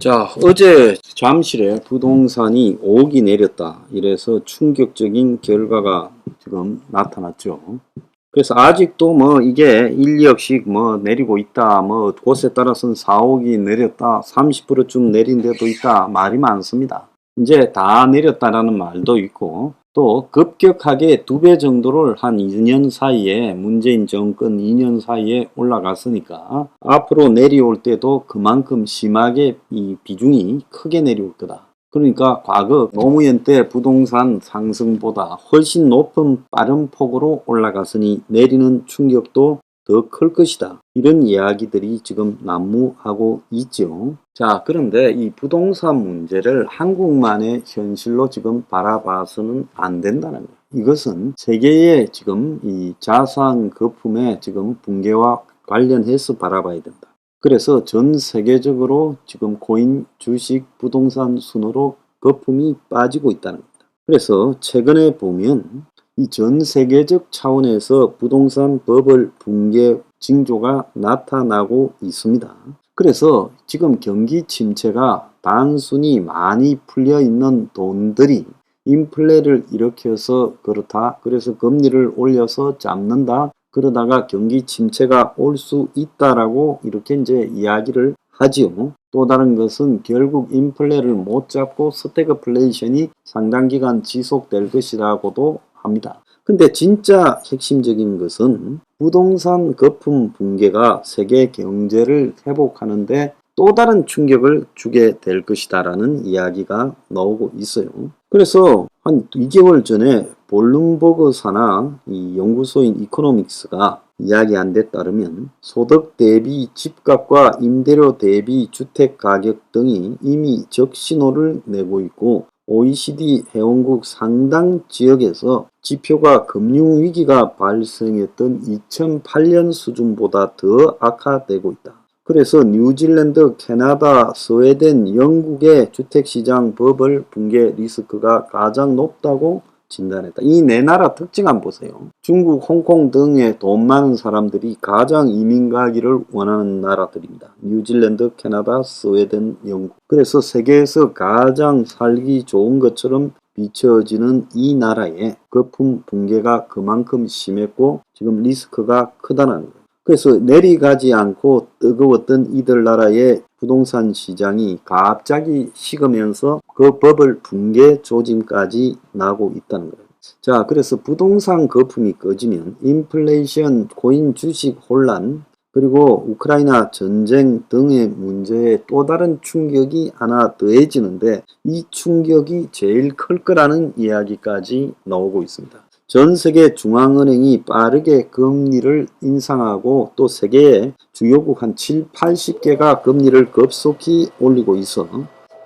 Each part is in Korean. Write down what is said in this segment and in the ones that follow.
자, 어제 잠실에 부동산이 5억이 내렸다. 이래서 충격적인 결과가 지금 나타났죠. 그래서 아직도 뭐 이게 1, 2억씩 뭐 내리고 있다. 뭐 곳에 따라서는 4억이 내렸다. 30%쯤 내린 데도 있다. 말이 많습니다. 이제 다 내렸다라는 말도 있고 또 급격하게 두 배 정도를 한 2년 사이에 문재인 정권 2년 사이에 올라갔으니까 앞으로 내려올 때도 그만큼 심하게 이 비중이 크게 내려올 거다. 그러니까 과거 노무현 때 부동산 상승보다 훨씬 높은 빠른 폭으로 올라갔으니 내리는 충격도 더 클 것이다. 이런 이야기들이 지금 난무하고 있죠. 자, 그런데 이 부동산 문제를 한국만의 현실로 지금 바라봐서는 안 된다는 거예요. 이것은 세계의 지금 이 자산 거품의 지금 붕괴와 관련해서 바라봐야 된다. 그래서 전 세계적으로 지금 코인, 주식, 부동산 순으로 거품이 빠지고 있다는 겁니다. 그래서 최근에 보면 이 전 세계적 차원에서 부동산 버블 붕괴 징조가 나타나고 있습니다. 그래서 지금 경기 침체가 단순히 많이 풀려 있는 돈들이 인플레를 일으켜서 그렇다. 그래서 금리를 올려서 잡는다. 그러다가 경기 침체가 올 수 있다라고 이렇게 이제 이야기를 하지요. 또 다른 것은 결국 인플레를 못 잡고 스태그플레이션이 상당 기간 지속될 것이라고도 합니다. 근데 진짜 핵심적인 것은 부동산 거품 붕괴가 세계 경제를 회복하는데 또 다른 충격을 주게 될 것이다라는 이야기가 나오고 있어요. 그래서 한 2개월 전에 볼룸버그 사나 이 연구소인 이코노믹스가 이야기한 데 따르면 소득 대비 집값과 임대료 대비 주택 가격 등이 이미 적신호를 내고 있고 OECD 회원국 상당 지역에서 지표가 금융위기가 발생했던 2008년 수준보다 더 악화되고 있다. 그래서 뉴질랜드, 캐나다, 스웨덴, 영국의 주택시장 버블 붕괴 리스크가 가장 높다고 진단했다. 이 네 나라 특징 한번 보세요. 중국, 홍콩 등의 돈 많은 사람들이 가장 이민 가기를 원하는 나라들입니다. 뉴질랜드, 캐나다, 스웨덴, 영국. 그래서 세계에서 가장 살기 좋은 것처럼 비춰지는 이 나라의 거품 붕괴가 그만큼 심했고 지금 리스크가 크다는 거예요. 그래서 내리가지 않고 뜨거웠던 이들 나라의 부동산 시장이 갑자기 식으면서 그 버블 붕괴 조짐까지 나고 있다는 거예요. 자, 그래서 부동산 거품이 꺼지면 인플레이션, 코인 주식 혼란, 그리고 우크라이나 전쟁 등의 문제에 또 다른 충격이 하나 더해지는데 이 충격이 제일 클 거라는 이야기까지 나오고 있습니다. 전 세계 중앙은행이 빠르게 금리를 인상하고 또 세계의 주요국 한 7, 80개가 금리를 급속히 올리고 있어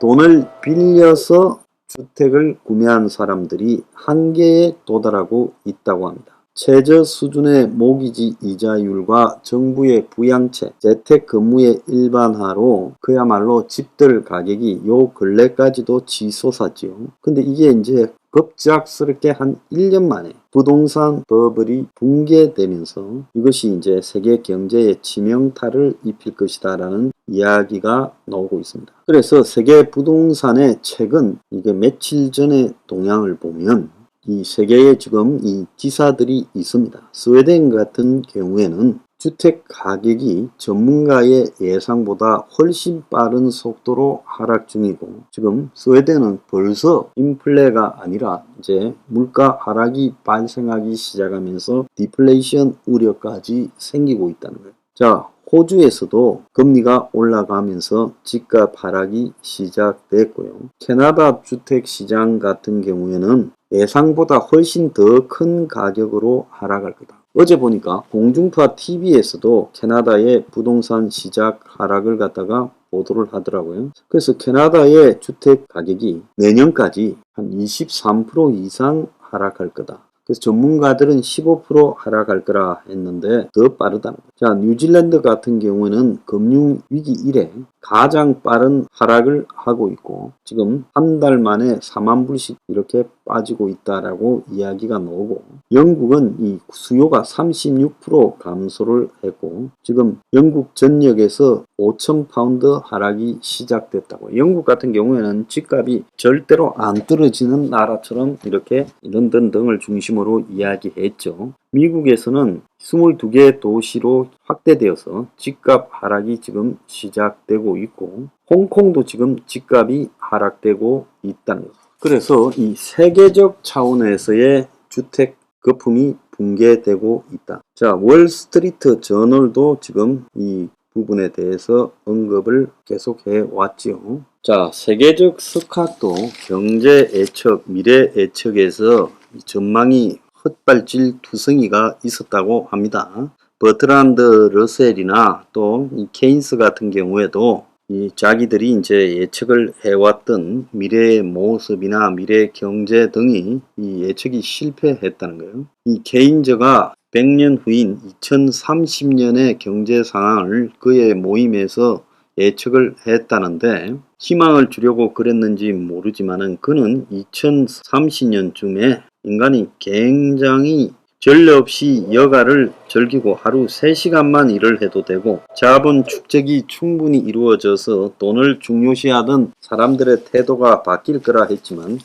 돈을 빌려서 주택을 구매한 사람들이 한계에 도달하고 있다고 합니다. 최저 수준의 모기지 이자율과 정부의 부양책, 재택 근무의 일반화로 그야말로 집들 가격이 요 근래까지도 치솟았지요. 근데 이게 이제 급작스럽게 한 1년 만에 부동산 버블이 붕괴되면서 이것이 이제 세계 경제에 치명타를 입힐 것이다 라는 이야기가 나오고 있습니다. 그래서 세계 부동산의 최근 이게 며칠 전의 동향을 보면 이 세계에 지금 이 기사들이 있습니다. 스웨덴 같은 경우에는 주택 가격이 전문가의 예상보다 훨씬 빠른 속도로 하락 중이고 지금 스웨덴은 벌써 인플레가 아니라 이제 물가 하락이 발생하기 시작하면서 디플레이션 우려까지 생기고 있다는 거예요. 자, 호주에서도 금리가 올라가면서 집값 하락이 시작됐고요. 캐나다 주택 시장 같은 경우에는 예상보다 훨씬 더 큰 가격으로 하락할 거다. 어제 보니까 공중파 TV에서도 캐나다의 부동산 시작 하락을 갖다가 보도를 하더라고요. 그래서 캐나다의 주택 가격이 내년까지 한 23% 이상 하락할 거다. 그래서 전문가들은 15% 하락할 거라 했는데 더 빠르다. 자, 뉴질랜드 같은 경우는 금융위기 이래 가장 빠른 하락을 하고 있고 지금 한 달 만에 4만 불씩 이렇게 빠지고 있다라고 이야기가 나오고 영국은 이 수요가 36% 감소를 했고 지금 영국 전역에서 5천 파운드 하락이 시작됐다고 영국 같은 경우에는 집값이 절대로 안 떨어지는 나라처럼 이렇게 런던 등을 중심으로 이야기했죠. 미국에서는 22개 도시로 확대되어서 집값 하락이 지금 시작되고 있고 홍콩도 지금 집값이 하락되고 있다는 것. 그래서 이 세계적 차원에서의 주택 거품이 붕괴되고 있다. 자, 월스트리트 저널도 지금 이 부분에 대해서 언급을 계속해 왔지요. 자, 세계적 스카도 경제 예측, 미래 예측에서 전망이 헛발질 투성이가 있었다고 합니다. 버트란드 러셀이나 또 케인스 같은 경우에도 이 자기들이 이제 예측을 해왔던 미래의 모습이나 미래 경제 등이 이 예측이 실패했다는 거예요. 이 케인저가 100년 후인 2030년의 경제 상황을 그의 모임에서 예측을 했다는데 희망을 주려고 그랬는지 모르지만은 그는 2030년쯤에 인간이 굉장히 전례 없이 여가를 즐기고 하루 3시간만 일을 해도 되고 자본 축적이 충분히 이루어져서 돈을 중요시하던 사람들의 태도가 바뀔 거라 했지만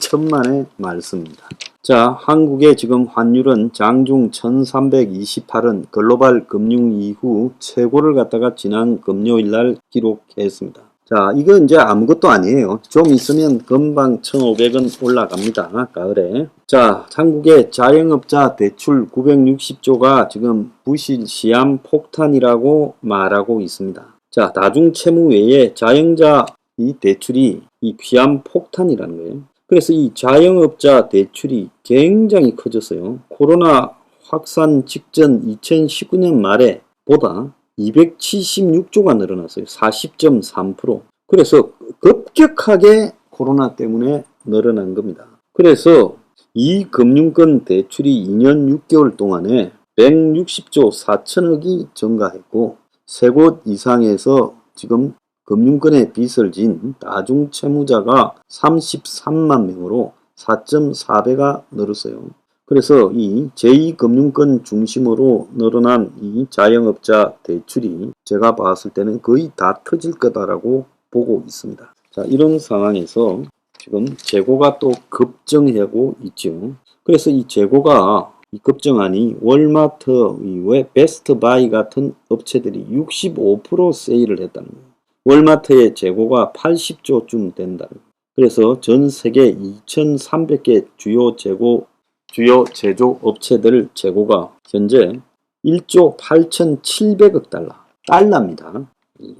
천만의 말씀입니다. 자, 한국의 지금 환율은 장중 1328은 글로벌 금융 이후 최고를 갖다가 지난 금요일 날 기록했습니다. 자, 이건 이제 아무것도 아니에요. 좀 있으면 금방 1,500원 올라갑니다. 가을에. 자, 한국의 자영업자 대출 960조가 지금 부실 시암 폭탄이라고 말하고 있습니다. 자, 다중 채무 외에 자영자 이 대출이 이 귀암 폭탄이라는 거예요. 그래서 이 자영업자 대출이 굉장히 커졌어요. 코로나 확산 직전 2019년 말에 보다 276조가 늘어났어요. 40.3%. 그래서 급격하게 코로나 때문에 늘어난 겁니다. 그래서 이 금융권 대출이 2년 6개월 동안에 160조 4천억이 증가했고 세 곳 이상에서 지금 금융권에 빚을 진 다중 채무자가 33만 명으로 4.4배가 늘었어요. 그래서 이 제2금융권 중심으로 늘어난 이 자영업자 대출이 제가 봤을 때는 거의 다 터질 거다라고 보고 있습니다. 자, 이런 상황에서 지금 재고가 또 급증하고 있죠. 그래서 이 재고가 이 급증하니 월마트 이외 베스트바이 같은 업체들이 65% 세일을 했다는 거예요. 월마트의 재고가 80조쯤 된다는 거예요. 그래서 전 세계 2,300개 주요 재고 주요 제조 업체들 재고가 현재 1조 8,700억 달러, 달러입니다.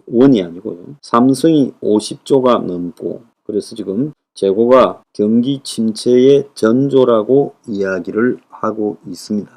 원이 아니고요. 삼성이 50조가 넘고 그래서 지금 재고가 경기 침체의 전조라고 이야기를 하고 있습니다.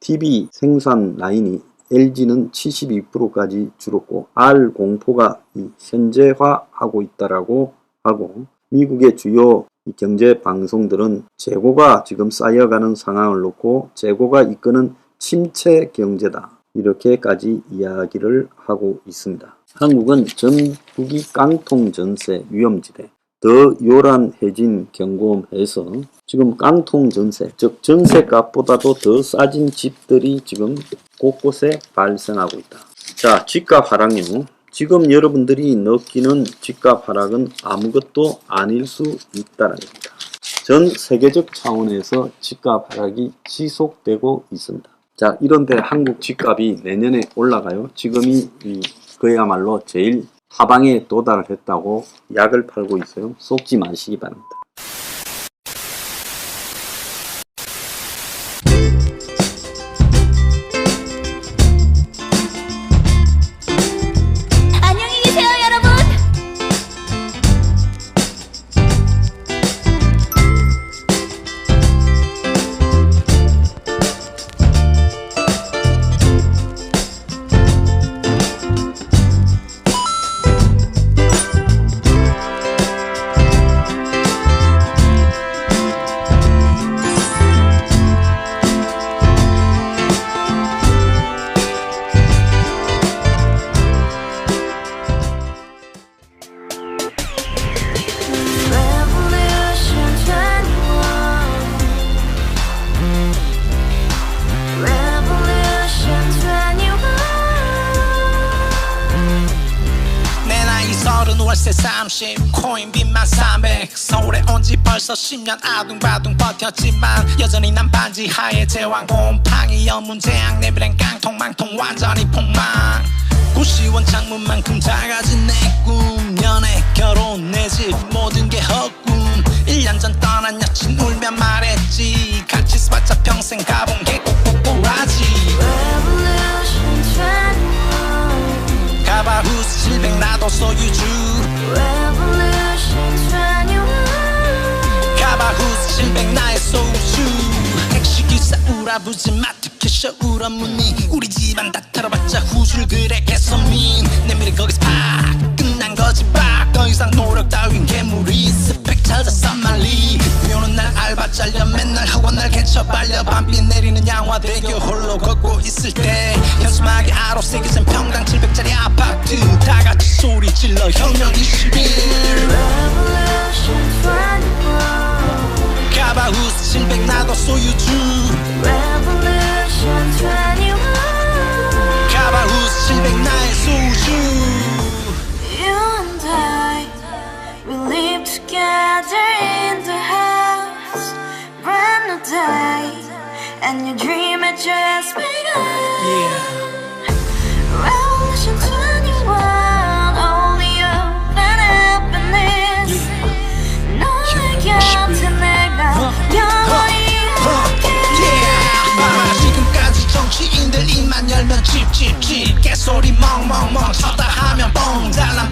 TV 생산 라인이 LG는 72%까지 줄었고 R 공포가 현재화하고 있다라고 하고 미국의 주요 경제 방송들은 재고가 지금 쌓여가는 상황을 놓고 재고가 이끄는 침체 경제다. 이렇게까지 이야기를 하고 있습니다. 한국은 전국이 깡통 전세 위험지대 더 요란해진 경고음해서 지금 깡통 전세 즉 전세값보다도 더 싸진 집들이 지금 곳곳에 발생하고 있다. 자 집값 하락률 지금 여러분들이 느끼는 집값 하락은 아무것도 아닐 수 있다는 겁니다. 전 세계적 차원에서 집값 하락이 지속되고 있습니다. 자, 이런데 한국 집값이 내년에 올라가요. 지금이 그야말로 제일 하방에 도달을 했다고 약을 팔고 있어요. 속지 마시기 바랍니다. 30 코인 빚만 300 서울에 온 지 벌써 10년 아둥바둥 버텼지만 여전히 난 반지 하에 제왕 곰팡이 연문제약 내비랭 깡통 망통 완전히 폭망. 고시원 창문만큼 작아진 내 꿈 연애 결혼 내 집 모든 게 헛꿈. 1년 전 떠난 여친 울며 말했지. 같이 스봤자 평생 가 700 나도 소유주 Revolution 21 가발 후스 700 나의 소주. 택시기사 우라부지 마트 캐셔 울어무니 우리 집안 다 털어봤자 후줄 그래 개선민. 내 미래 거기서 팍 끝난 거지 팍더 이상 노력 따윈 괴물이 스펙 찾아서 말리. 비 오는 날 알바 잘려 맨날 학원 날 개쳐 발려. 밤비 내리는 양화대교 홀로 걷고 있을 때 현수막에 아로 새겨진 평당 700짜리 아파트. 다 같이 소리 질러 혁명 21 Revolution 21 가발 후스 700 나도 소유주. Revolution 21 just begun. Yeah. Revolution 21, only open up in this. Yeah. 너의 곁에 내가 영원히 함께. Yeah. 지금까지 정치인들 입만 열면 찝찝찝. 개소리 멍멍멍 쳐다 하면 뻥. 잘라